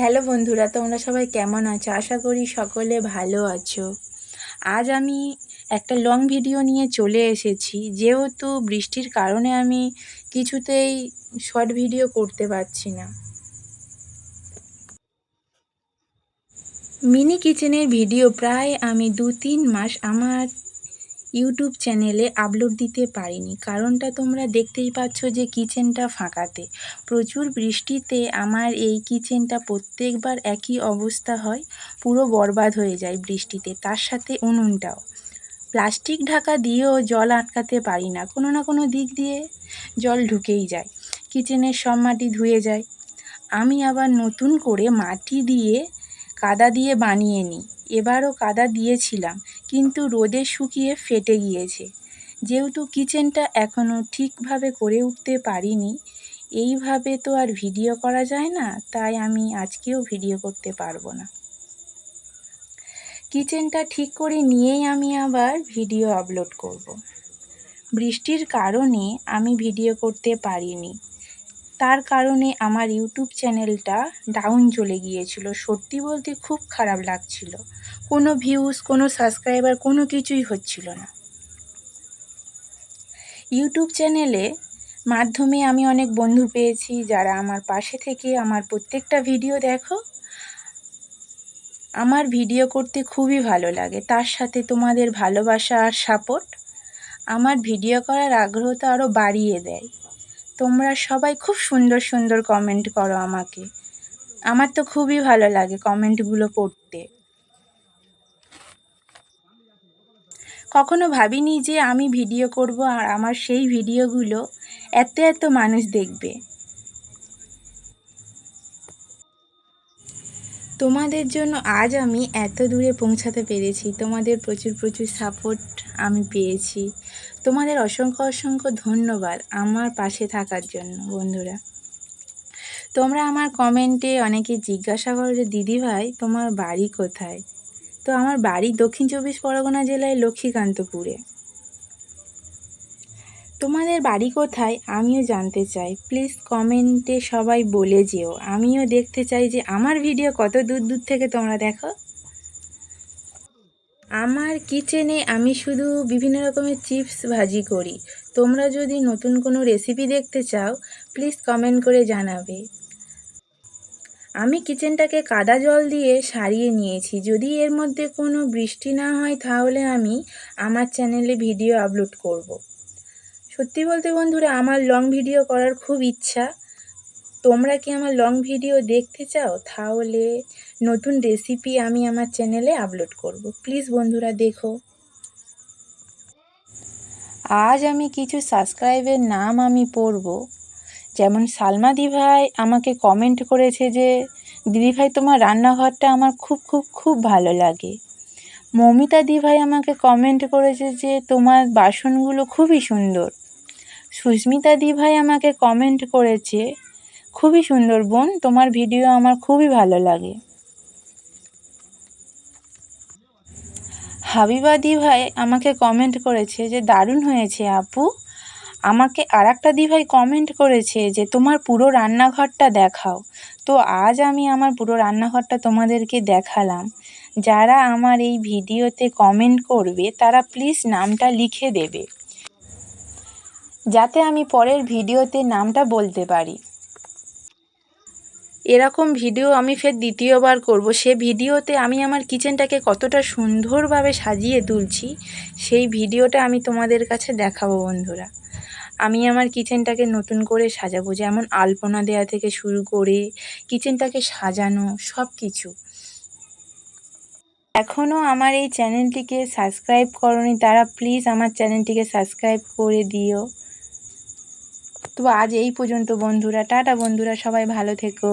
Hello বন্ধুরা, তোমরা সবাই কেমন আছো? আশা করি সকলে ভালো আছো। আজ আমি একটা লং ভিডিও নিয়ে চলে এসেছি। যেহেতু বৃষ্টির কারণে আমি কিছুতেই শর্ট ভিডিও করতে পারছি না। মিনি কিচেনের ভিডিও প্রায় আমি দু তিন মাস আমার ইউটিউব চ্যানেলে আপলোড দিতে পারিনি। কারণটা তোমরা দেখতেই পাচ্ছ যে কিচেনটা ফাঁকাতে। প্রচুর বৃষ্টিতে আমার এই কিচেনটা প্রত্যেকবার একই অবস্থা হয়, পুরো বরবাদ হয়ে যায় বৃষ্টিতে, তার সাথে উনুনটাও। প্লাস্টিক ঢাকা দিয়েও জল আটকাতে পারি না, কোনো না কোনো দিক দিয়ে জল ঢুকেই যায়। কিচেনের সব মাটি ধুয়ে যায়। আমি আবার নতুন করে মাটি দিয়ে কাদা দিয়ে বানিয়ে নিই। এবারও কাদা দিয়েছিলাম, কিন্তু রোদে শুকিয়ে ফেটে গিয়েছে। যেহেতু কিচেনটা এখনও ঠিকভাবে করে উঠতে পারিনি, এইভাবে তো আর ভিডিও করা যায় না, তাই আমি আজকেও ভিডিও করতে পারব না। কিচেনটা ঠিক করে নিয়েই আমি আবার ভিডিও আপলোড করব। বৃষ্টির কারণে আমি ভিডিও করতে পারিনি। তার কারণে আমার ইউটিউব চ্যানেলটা ডাউন চলে গিয়েছিল। সত্যি বলতে খুব খারাপ লাগছিল। কোনো ভিউজ কোনো সাবস্ক্রাইবার কোনো কিছুই হচ্ছিল না। ইউটিউব চ্যানেলে মাধ্যমে আমি অনেক বন্ধু পেয়েছি, যারা আমার পাশে থেকে আমার প্রত্যেকটা ভিডিও দেখো। আমার ভিডিও করতে খুবই ভালো লাগে। তার সাথে তোমাদের ভালোবাসা আর সাপোর্ট আমার ভিডিও করার আগ্রহটা আরও বাড়িয়ে দেয়। তোমরা সবাই খুব সুন্দর সুন্দর কমেন্ট করো আমাকে। আমার তো খুবই ভালো লাগে কমেন্টগুলো পড়তে কখনো ভাবিনি যে আমি ভিডিও করব আর আমার সেই ভিডিওগুলো এত এত মানুষ দেখবে। তোমাদের জন্য আজ আমি এত দূরে পৌঁছাতে পেরেছি। তোমাদের প্রচুর প্রচুর সাপোর্ট আমি পেয়েছি। তোমাদের অসংখ্য অসংখ্য ধন্যবাদ আমার পাশে থাকার জন্য, বন্ধুরা। তোমরা আমার কমেন্টে অনেকে জিজ্ঞাসা করো যে দিদিভাই তোমার বাড়ি কোথায়? তো আমার বাড়ি দক্ষিণ চব্বিশ পরগনা জেলায় লক্ষ্মীকান্তপুরে। তোমাদের বাড়ি কোথায়? আমিও জানতে চাই। প্লিজ কমেন্টে সবাই বলে যেও। আমিও দেখতে চাই যে, আমার ভিডিও কত দূর দূর থেকে তোমরা দেখো। আমার কিচেনে আমি শুধু বিভিন্ন রকমের চিপস ভাজি করি। তোমরা যদি নতুন কোনো রেসিপি দেখতে চাও প্লিজ কমেন্ট করে জানাবে। আমি কিচেনটাকে কাদা জল দিয়ে সারিয়ে নিয়েছি। যদি এর মধ্যে কোনো বৃষ্টি না হয়, তাহলে আমি আমার চ্যানেলে ভিডিও আপলোড করব। সত্যি বলতে বন্ধুরা, আমার লং ভিডিও করার খুব ইচ্ছা। তোমরা কি আমার লং ভিডিও দেখতে চাও? তাহলে নতুন রেসিপি আমি আমার চ্যানেলে আপলোড করব। প্লিজ বন্ধুরা দেখো। আজ আমি কিছু সাবস্ক্রাইবের নাম আমি পড়ব। যেমন সালমা দিভাই আমাকে কমেন্ট করেছে যে দিদিভাই তোমার রান্নাঘরটা আমার খুব খুব খুব ভালো লাগে। মমিতা দিভাই আমাকে কমেন্ট করেছে যে, তোমার বাসনগুলো খুবই সুন্দর। সুস্মিতা দিভাই আমাকে কমেন্ট করেছে খুবই সুন্দর বোন, তোমার ভিডিও আমার খুবই ভালো লাগে। হাবিবা দিভাই আমাকে কমেন্ট করেছে যে, দারুণ হয়েছে আপু। আমাকে আর একটা দিভাই কমেন্ট করেছে যে, তোমার পুরো রান্নাঘরটা দেখাও। তো আজ আমি আমার পুরো রান্নাঘরটা তোমাদেরকে দেখালাম। যারা আমার এই ভিডিওতে কমেন্ট করবে, তারা প্লিজ নামটা লিখে দেবে। যাতে আমি পরের ভিডিওতে নামটা বলতে পারি। এরকম ভিডিও আমি ফের দ্বিতীয়বার করব। সে ভিডিওতে আমি আমার কিচেনটাকে কতটা সুন্দরভাবে সাজিয়ে তুলছি, সেই ভিডিওটা আমি তোমাদের কাছে দেখাবো বন্ধুরা। আমি আমার কিচেনটাকে নতুন করে সাজাবো, যেমন আলপনা দেওয়া থেকে শুরু করে কিচেনটাকে সাজানো সব কিছু এখনও আমার এই চ্যানেলটিকে সাবস্ক্রাইব করনি, তারা প্লিজ আমার চ্যানেলটিকে সাবস্ক্রাইব করে দিও। তো আজ এই পর্যন্ত বন্ধুরা টাটা বন্ধুরা সবাই ভালো থেকো।